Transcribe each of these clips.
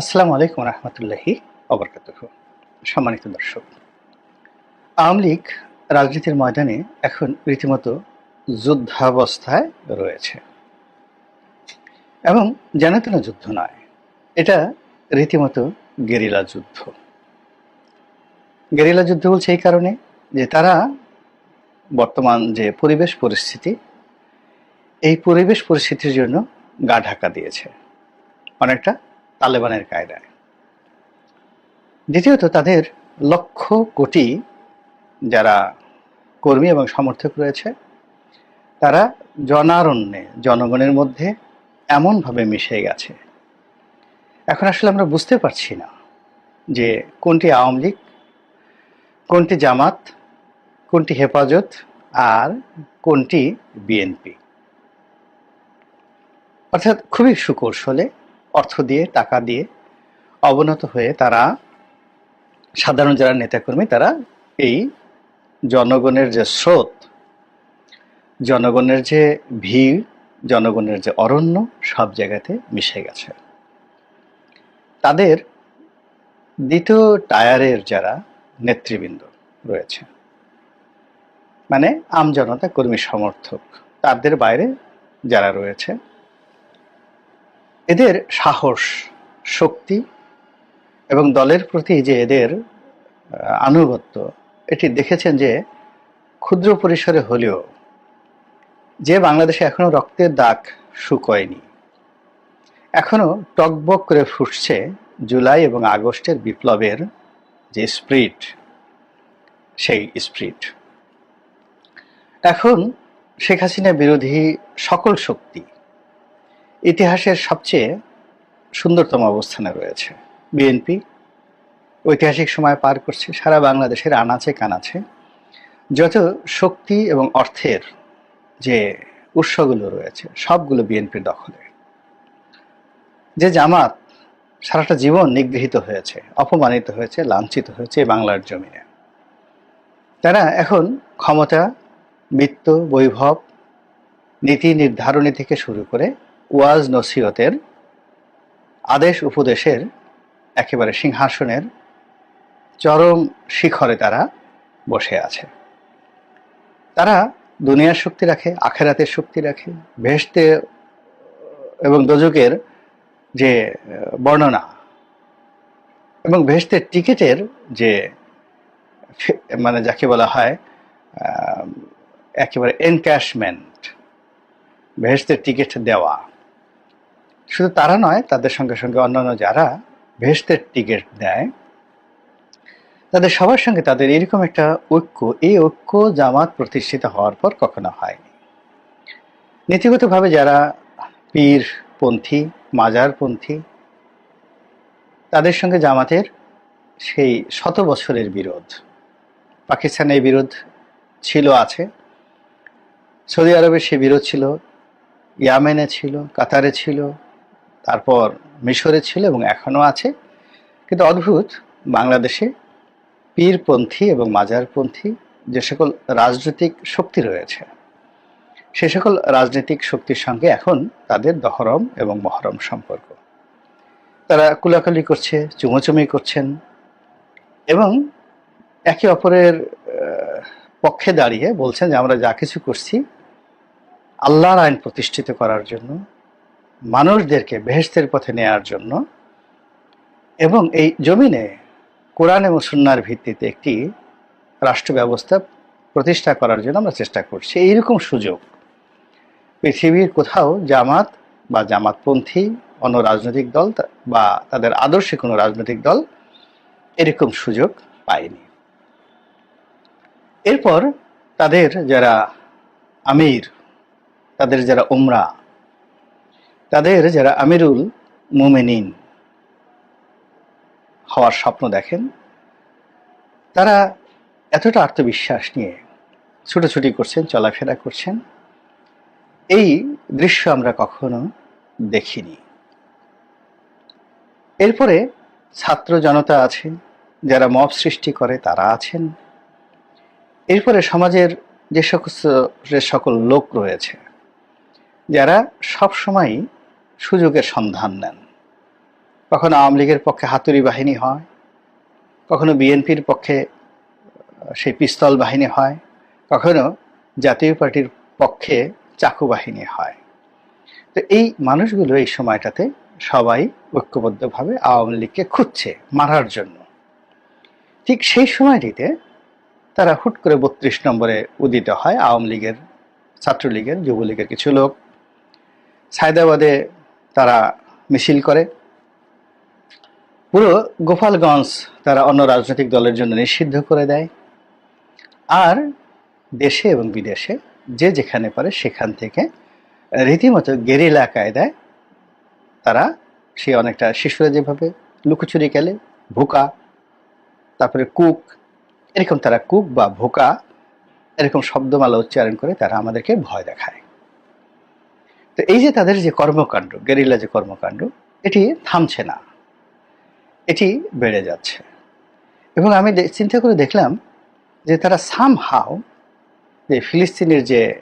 আসসালামু আলাইকুম রহমতুল্লাহি অবরকাত সম্মানিত দর্শক, আওয়ামী লীগ রাজনীতির ময়দানে এখন রীতিমতো যুদ্ধাবস্থায় রয়েছে। এবং জানাতেন যুদ্ধ নয়, এটা রীতিমতো গেরিলা যুদ্ধ। গেরিলা যুদ্ধ বলছে এই কারণে যে তারা বর্তমান যে পরিবেশ পরিস্থিতি, এই পরিবেশ পরিস্থিতির জন্য গা ঢাকা দিয়েছে। অনেকটা তালেবানের কায়দায়। দ্বিতীয়ত তাদের লক্ষ কোটি যারা কর্মী এবং সমর্থক রয়েছে, তারা জনারণ্যে, জনগণের মধ্যে এমনভাবে মিশে গেছে। এখন আসলে আমরা বুঝতে পারছি না যে কোনটি আওয়ামী লীগ, কোনটি জামাত, কোনটি হেফাজত আর কোনটি বিএনপি। অর্থাৎ খুবই সুকৌশলে অর্থ দিয়ে, টাকা দিয়ে অবনত হয়ে তারা সাধারণ যারা নেতাকর্মী, তারা এই জনগণের যে স্রোত, জনগণের যে ভিড়, জনগণের যে অরণ্য সব জায়গাতে মিশে গেছে। তাদের দ্বিতীয় টায়ারের যারা নেতৃবৃন্দ রয়েছে মানে আমজনতা কর্মী সমর্থক, তাদের বাইরে যারা রয়েছে এদের সাহস, শক্তি এবং দলের প্রতি যে এদের আনুগত্য, এটি দেখেছেন যে ক্ষুদ্র পরিসরে হলেও যে বাংলাদেশে এখনও রক্তের দাগ শুকোয়নি, এখনও টকবক করে ফুটছে জুলাই এবং আগস্টের বিপ্লবের যে স্প্রিট, সেই স্প্রিট। এখন শেখ হাসিনা বিরোধী সকল শক্তি ইতিহাসের সবচেয়ে সুন্দরতম অবস্থানে রয়েছে। বিএনপি ঐতিহাসিক সময় পার করছে, সারা বাংলাদেশের আনাচে কানাচে। যত শক্তি এবং অর্থের যে উৎসগুলো রয়েছে, সবগুলো বিএনপির দখলে। যে জামাত সারাটা জীবন নিগৃহীত হয়েছে, অপমানিত হয়েছে, লাঞ্ছিত হয়েছে বাংলার জমিনে। তারা এখন ক্ষমতা, বিত্ত, বৈভব, নীতি নির্ধারণী থেকে শুরু করে ওয়াজ নসিহতের, আদেশ উপদেশের, একেবারে সিংহাসনের চরম শিখরে তারা বসে আছে। তারা দুনিয়ার শক্তি রাখে, আখেরাতের শক্তি রাখে। ভেস্তে এবং দোজকের যে বর্ণনা এবং ভেস্তের টিকিটের যে মানে যাকে বলা হয় একেবারে এনক্যাশমেন্ট ভেস্তের টিকিট দেওয়া। শুধু তারা নয়, তাদের সঙ্গে সঙ্গে অন্যান্য যারা ভেস্তের টিকিট দেয়, তাদের সবার সঙ্গে তাদের এরকম একটা ঐক্য, এই ঐক্য জামাত প্রতিষ্ঠিত হওয়ার পর কখনো হয়নি। নীতিগতভাবে যারা পীর পন্থী মাজার পন্থী তাদের সঙ্গে জামাতের সেই শত বছরের বিরোধ পাকিস্তানে এই বিরোধ ছিল, আছে। সৌদি আরবে সে বিরোধ ছিল, ইয়ামেনে ছিল, কাতারে ছিল তারপর মিশরে ছিল এবং এখনও আছে। কিন্তু অদ্ভুত, বাংলাদেশে পীরপন্থী এবং মাজারপন্থী যে সকল রাজনৈতিক শক্তি রয়েছে, সে সকল রাজনৈতিক শক্তির সঙ্গে এখন তাদের দহরম এবং মহরম সম্পর্ক। তারা কুলাকুলি করছে, চুমোচুমি করছেন এবং একে অপরের পক্ষে দাঁড়িয়ে বলছেন যে, আমরা যা কিছু করছি আল্লাহর আইন প্রতিষ্ঠিত করার জন্য মানুষদেরকে বেহেস্তের পথে নেয়ার জন্য এবং এই জমিনে কোরআন এবং সুন্নার ভিত্তিতে একটি রাষ্ট্র ব্যবস্থা প্রতিষ্ঠা করার জন্য আমরা চেষ্টা করছি। এইরকম সুযোগ পৃথিবীর কোথাও জামাত বা জামাতপন্থী অন্য রাজনৈতিক দল বা তাদের আদর্শে কোনো রাজনৈতিক দল এরকম সুযোগ পায়নি। এরপর তাদের যারা আমির, তাদের যারা উমরা তাদের যারা আমিরুল মোমেনিন হওয়ার স্বপ্ন দেখেন, তারা এতটা আত্মবিশ্বাস নিয়ে ছুটোছুটি করছেন, চলাফেরা করছেন। এই দৃশ্য আমরা কখনো দেখিনি। এরপরে ছাত্র জনতা আছে যারা মব সৃষ্টি করে তারা আছেন। এরপরে সমাজের যে সকল সকল লোক রয়েছে, যারা সব সময় সুযোগের সন্ধান নেন। কখনো আওয়ামী লীগের পক্ষে হাতুড়ি বাহিনী হয়, কখনো বিএনপির পক্ষে সেই পিস্তল বাহিনী হয়, কখনো জাতীয় পার্টির পক্ষে চাকু বাহিনী হয়। তো এই মানুষগুলো এই সময়টাতে সবাই ঐক্যবদ্ধভাবে আওয়ামী লীগকে খুঁজছে মারার জন্য। ঠিক সেই সময়টিতে তারা হুট করে বত্রিশ নম্বরে উদিত হয় আওয়ামী লীগের, ছাত্রলীগের, যুবলীগের কিছু লোক। সায়দাবাদে তারা মিছিল করে। পুরো গোপালগঞ্জ তারা অন্য রাজনৈতিক দলের জন্য নিষিদ্ধ করে দেয়। আর দেশে এবং বিদেশে যে যেখানে পারে সেখান থেকে রীতিমতো গেরিলা কায়দায় তারা সে অনেকটা শিশুরা যেভাবে লুকোচুরি খেলে, ভোকা, তারপরে কুক, এরকম তারা কুক বা ভোকা, এরকম শব্দমালা উচ্চারণ করে তারা আমাদেরকে ভয় দেখায়। তো এই যে তাদের যে কর্মকাণ্ড, গেরিলা যে কর্মকাণ্ড, এটি থামছে না। এটি বেড়ে যাচ্ছে। এবং আমি চিন্তা করে দেখলাম যে তারা সাম হাও যে ফিলিস্তিনের যে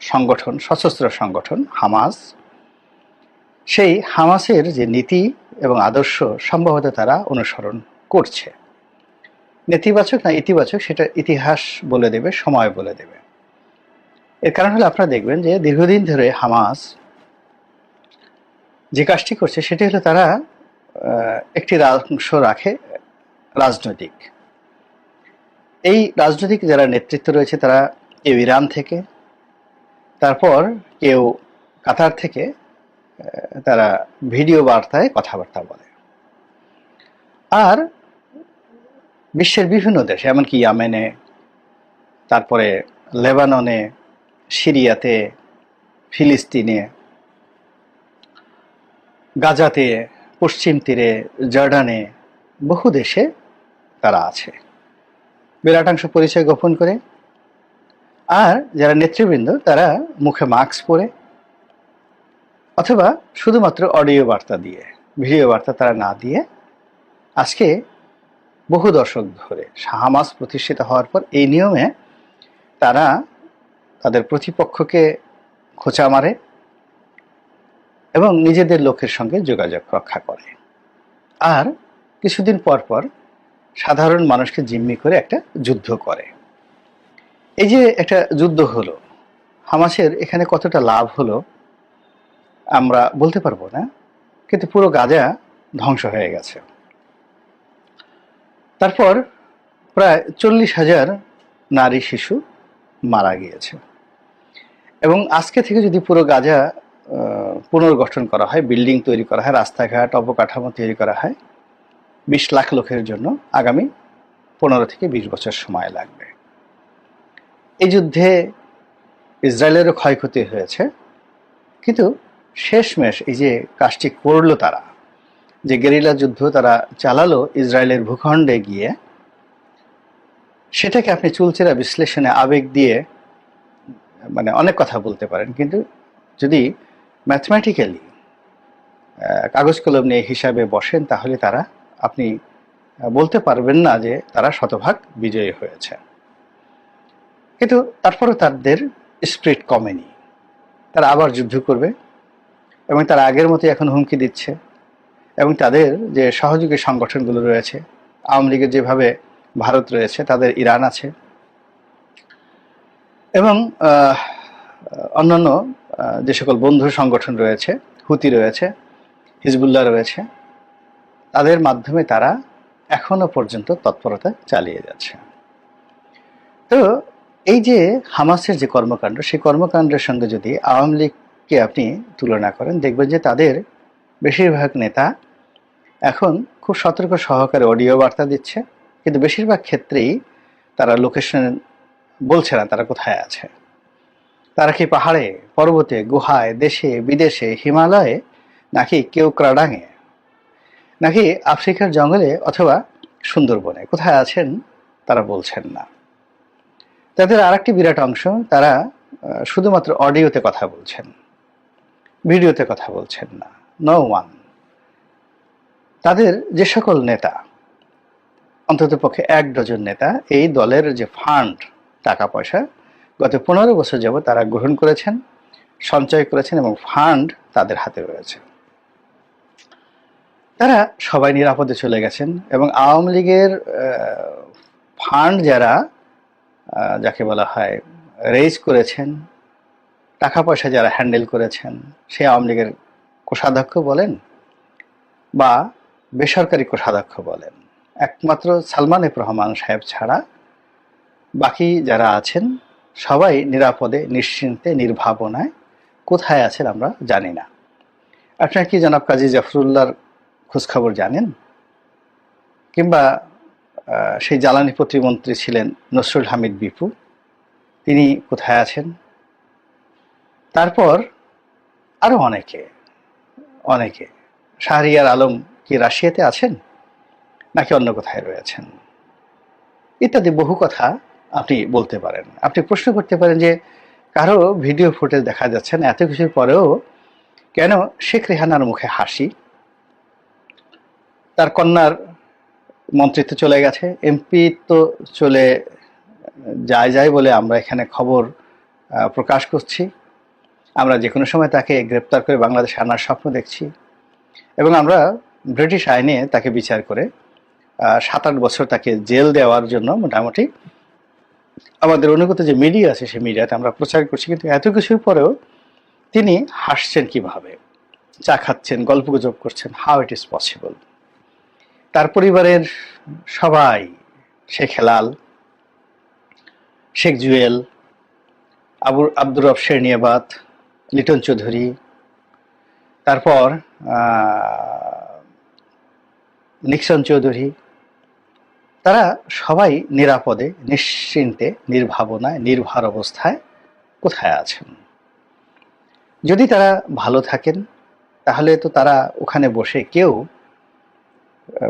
সংগঠন, সশস্ত্র সংগঠন, হামাস, সেই হামাসের যে নীতি এবং আদর্শ সম্ভবত তারা অনুসরণ করছে। নেতিবাচক না ইতিবাচক সেটা ইতিহাস বলে দেবে, সময় বলে দেবে। এর কারণ হলো আপনারা দেখবেন যে দীর্ঘদিন ধরে হামাস যে কাজটি করছে, সেটি হলো তারা একটি অংশ রাখে, রাজনৈতিক। এই রাজনৈতিক যারা নেতৃত্ব রয়েছে, তারা কেউ ইরান থেকে, তারপর কেউ কাতার থেকে তারা ভিডিও বার্তায় কথাবার্তা বলে। আর বিশ্বের বিভিন্ন দেশে, এমনকি ইয়ামেনে, তারপরে লেবাননে সিরিয়াতে, ফিলিস্তিনে, গাজাতে, পশ্চিম তীরে, জর্ডানে বহু দেশে তারা আছে। বিরাটাংশ পরিচয় গোপন করে। আর যারা নেতৃবৃন্দ, তারা মুখে মাস্ক পরে অথবা শুধুমাত্র অডিও বার্তা দিয়ে, ভিডিও বার্তা তারা না দিয়ে আজকে বহু দশক ধরে হামাস প্রতিষ্ঠিত হওয়ার পর এই নিয়মে তারা তাদের প্রতিপক্ষকে খোঁচা মারে এবং নিজেদের লোকের সঙ্গে যোগাযোগ রক্ষা করে। আর কিছুদিন পর পর সাধারণ মানুষকে জিম্মি করে একটা যুদ্ধ করে। এই যে একটা যুদ্ধ হলো, হামাসের এখানে কতটা লাভ হলো আমরা বলতে পারব না, কিন্তু পুরো গাজা ধ্বংস হয়ে গেছে। তারপর প্রায় চল্লিশ হাজার নারী শিশু মারা গিয়েছে। এবং আজকে থেকে যদি পুরো গাজা পুনর্গঠন করা হয়, বিল্ডিং তৈরি করা হয়, রাস্তাঘাট, অবকাঠামো তৈরি করা হয়, বিশ লাখ লোকের জন্য আগামী পনেরো থেকে বিশ বছর সময় লাগবে। এই যুদ্ধে ইসরায়েলেরও ক্ষয়ক্ষতি হয়েছে, কিন্তু শেষমেশ এই যে কাজটি করল তারা, যে গেরিলা যুদ্ধ তারা চালালো ইসরায়েলের ভূখণ্ডে গিয়ে, সেটাকে আপনি চুলচেরা বিশ্লেষণে আবেগ দিয়ে মানে অনেক কথা বলতে পারেন, কিন্তু যদি ম্যাথমেটিক্যালি কাগজ কলম নিয়ে হিসাবে বসেন, তাহলে তারা, আপনি বলতে পারবেন না যে তারা শতভাগ বিজয়ী হয়েছে। কিন্তু তারপরে তাদের স্প্রিট কমেনি। তারা আবার যুদ্ধ করবে, এবং তারা আগের মতো এখন হুমকি দিচ্ছে, এবং তাদের যে সহযোগী সংগঠনগুলো রয়েছে, আওয়ামী লীগের যেভাবে ভারত রয়েছে, তাদের ইরান আছে এবং অন্যান্য যে সকল বন্ধু সংগঠন রয়েছে, হুতি রয়েছে, হিজবুল্লাহ রয়েছে, তাদের মাধ্যমে তারা এখনও পর্যন্ত তৎপরতা চালিয়ে যাচ্ছে। তো এই যে হামাসের যে কর্মকাণ্ড, সেই কর্মকাণ্ডের সঙ্গে যদি আওয়ামী লীগকে আপনি তুলনা করেন, দেখবেন যে তাদের বেশিরভাগ নেতা এখন খুব সতর্ক সহকারে অডিও বার্তা দিচ্ছে, কিন্তু বেশিরভাগ ক্ষেত্রেই তারা লোকেশন বলছে না তারা কোথায় আছে। তারা কি পাহাড়ে, পর্বতে, গুহায়, দেশে, বিদেশে, হিমালয়ে, নাকি কেউ ক্রাডাঙে নাকি আফ্রিকার জঙ্গলে অথবা সুন্দরবনে? কোথায় আছেন? তারা বলছেন না। তাদের আরেকটি বিরাট অংশ তারা শুধুমাত্র অডিওতে কথা বলছেন। ভিডিওতে কথা বলছেন না। নো ওয়ান তাদের যে সকল নেতা অন্তত পক্ষে এক ডজন নেতা, এই দলের যে ফান্ড টাকা পয়সা গত পনেরো বছর যাবত তারা গ্রহণ করেছেন, সঞ্চয় করেছেন এবং ফান্ড তাদের হাতে রয়েছে। তারা সবাই নিরাপদে চলে গেছেন এবং আওয়ামী লীগের ফান্ড যারা যাকে বলা হয় রেজ করেছেন টাকা পয়সা যারা হ্যান্ডেল করেছেন সে আওয়ামী লীগের কোষাধ্যক্ষ বলেন বা বেসরকারি কোষাধ্যক্ষ বলেন। একমাত্র সালমান এফ রহমান সাহেব ছাড়া বাকি যারা আছেন, সবাই নিরাপদে, নিশ্চিন্তে, নির্ভাবনায় কোথায় আছেন আমরা জানি না। আপনারা কি জনাব কাজী জাফরুল্লাহর খোঁজখবর জানেন? কিংবা সেই জ্বালানি প্রতিমন্ত্রী ছিলেন নসরুল হামিদ বিপু, তিনি কোথায় আছেন? তারপর আরও অনেকে অনেকে। শাহরিয়ার আলম কি রাশিয়াতে আছেন? নাকি অন্য কোথায় রয়েছেন? ইত্যাদি বহু কথা আপনি বলতে পারেন। আপনি প্রশ্ন করতে পারেন যে, কারও ভিডিও ফুটেজ দেখা যাচ্ছে না, এত কিছুর পরেও কেন শেখ রেহানার মুখে হাসি? তার কন্যার মন্ত্রিত্ব চলে গেছে, এমপি তো চলে যায় যায় বলে আমরা এখানে খবর প্রকাশ করছি। আমরা যে কোনো সময় তাকে গ্রেপ্তার করে বাংলাদেশে আনার স্বপ্ন দেখছি এবং আমরা ব্রিটিশ আইনে তাকে বিচার করে সাত আট বছর তাকে জেল দেওয়ার জন্য মোটামুটি আমাদের অনুগত যে মিডিয়া আছে সেই মিডিয়াতে আমরা প্রচার করছি, কিন্তু এত কিছুর পরেও তিনি হাসছেন কীভাবে? চা খাচ্ছেন গল্পগুজব করছেন হাউ ইট ইজ পসিবল তার পরিবারের সবাই, শেখ হেলাল, শেখ জুয়েল আবুর আব্দুর রব শেরনিয়াবাদ লিটন চৌধুরী, তারপর নিক্সন চৌধুরী তারা সবাই নিরাপদে, নিশ্চিন্তে, নির্ভাবনায়, নির্ভর অবস্থায় কোথায় আছেন? যদি তারা ভালো থাকেন, তাহলে তো তারা ওখানে বসে কেউ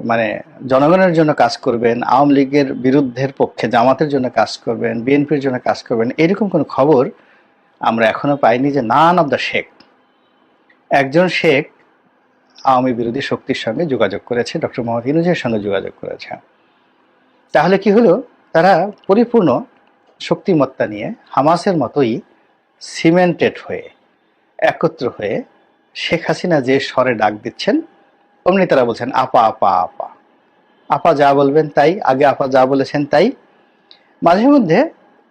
মানে জনগণের জন্য কাজ করবেন, আওয়ামী লীগের বিরুদ্ধের পক্ষে, জামাতের জন্য কাজ করবেন, বিএনপির জন্য কাজ করবেন, এরকম কোনো খবর আমরা এখনও পাইনি যে নান অব দ্য শেখ। একজন শেখ আওয়ামী বিরোধী শক্তির সঙ্গে যোগাযোগ করেছে, ডক্টর মোহাম্মদ ইনুজের সঙ্গে যোগাযোগ করেছে। তাহলে কি হলো? তারা পরিপূর্ণ শক্তিমত্তা নিয়ে হামাসের মতোই সিমেন্টেড হয়ে, একত্র হয়ে শেখ হাসিনা যে স্বরে ডাক দিচ্ছেন, অমনি তারা বলছেন, আপা আপা আপা। আপা যা বলবেন তাই, আগে আপা যা বলেছেন তাই। মাঝে মধ্যে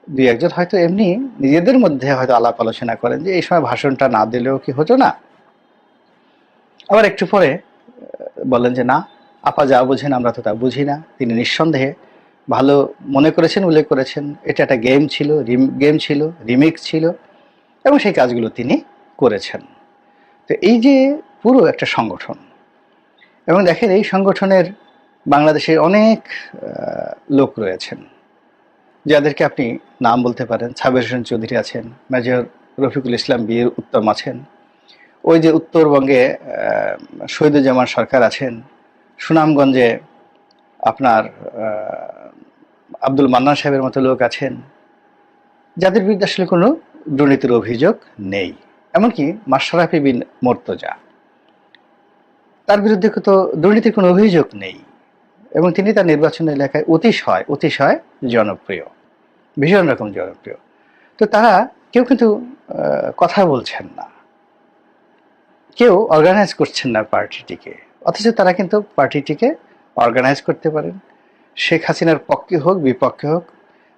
দুই একজন হয়তো এমনি নিজেদের মধ্যে হয়তো আলাপ আলোচনা করেন যে, এই সময় ভাষণটা না দিলেও কি হতো না? আবার একটু পরে বলেন যে, না, আপা যা বোঝেন আমরা তো তা বুঝি না। তিনি নিঃসন্দেহে ভালো মনে করেছেন, উল্লেখ করেছেন। এটা একটা গেম ছিল গেম ছিল রিমিক্স ছিল এবং সেই কাজগুলো তিনি করেছেন। তো এই যে পুরো একটা সংগঠন এবং দেখেন এই সংগঠনের বাংলাদেশে অনেক লোক রয়েছেন। যাদেরকে আপনি নাম বলতে পারেন সাবের হোসেন চৌধুরী আছেন, মেজর রফিকুল ইসলাম বীর উত্তম আছেন, ওই যে উত্তরবঙ্গে শহীদুজ্জামান সরকার আছেন, সুনামগঞ্জে আপনার আব্দুল মান্নান সাহেবের মতো লোক আছেন, যাদের বিরুদ্ধে আসলে কোনো দুর্নীতির অভিযোগ নেই। এমনকি মাশরাফি বিন মর্তজা, তার বিরুদ্ধে তো দুর্নীতির কোনো অভিযোগ নেই। এবং তিনি তার নির্বাচনী এলাকায় অতিশয় অতিশয় জনপ্রিয়, ভীষণ রকম জনপ্রিয়। তো তারা কেউ কিন্তু কথা বলছেন না। কেউ অর্গানাইজ করছেন না পার্টিটিকে, অথচ তারা কিন্তু পার্টিটিকে অর্গানাইজ করতে পারেন। শেখ হাসিনার পক্ষে হোক, বিপক্ষে হোক,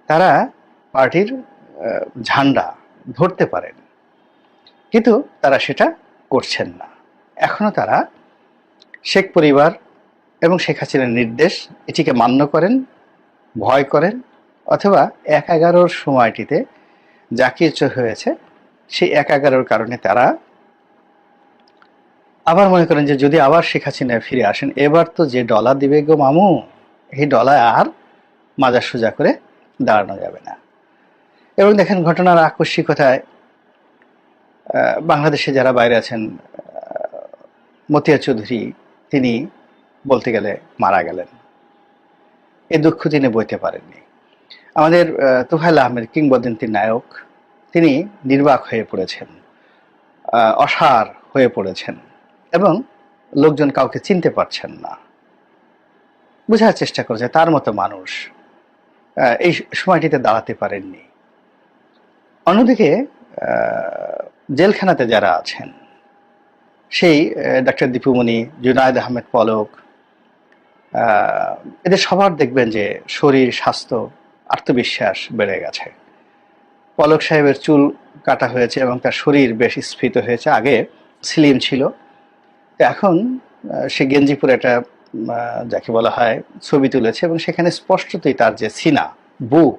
তারা পার্টির ঝান্ডা ধরতে পারেন। কিন্তু তারা সেটা করছেন না। এখনও তারা শেখ পরিবার এবং শেখ হাসিনার নির্দেশ এটিকে মান্য করেন, ভয় করেন, অথবা এক এগারোর সময়টিতে যা কিছু হয়েছে, সেই এক এগারোর কারণে তারা আবার মনে করেন যে যদি আবার শেখ হাসিনা ফিরে আসেন, এবার তো যে ডলার দিবে গো মামু। এই ডলায় আর মাজার সোজা করে দাঁড়ানো যাবে না। এবং দেখেন ঘটনার আকস্মিকতায় বাংলাদেশে যারা বাইরে আছেন মতিয়া চৌধুরী, তিনি বলতে গেলে মারা গেলেন। এই দুঃখ তিনি বইতে পারেননি। আমাদের তোফাইল আহমেদ কিংবদন্তি নায়ক, তিনি নির্বাক হয়ে পড়েছেন অসার হয়ে পড়েছেন, এবং লোকজন কাউকে চিনতে পারছেন না। বোঝার চেষ্টা করেছে, তার মতো মানুষ এই সময়টিতে দাঁড়াতে পারেননি। অন্যদিকে জেলখানাতে যারা আছেন, সেই ডাক্তার দীপুমণি, জুনায়দ আহমেদ পলক এদের সবার দেখবেন যে শরীর, স্বাস্থ্য, আত্মবিশ্বাস বেড়ে গেছে। পলক সাহেবের চুল কাটা হয়েছে এবং তার শরীর বেশ স্ফীত হয়েছে, আগে স্লিম ছিল। এখন সে গেঞ্জি পরে একটা যাকে বলা হয় ছবি তুলেছে এবং সেখানে স্পষ্টতই তার যে সিনা বুক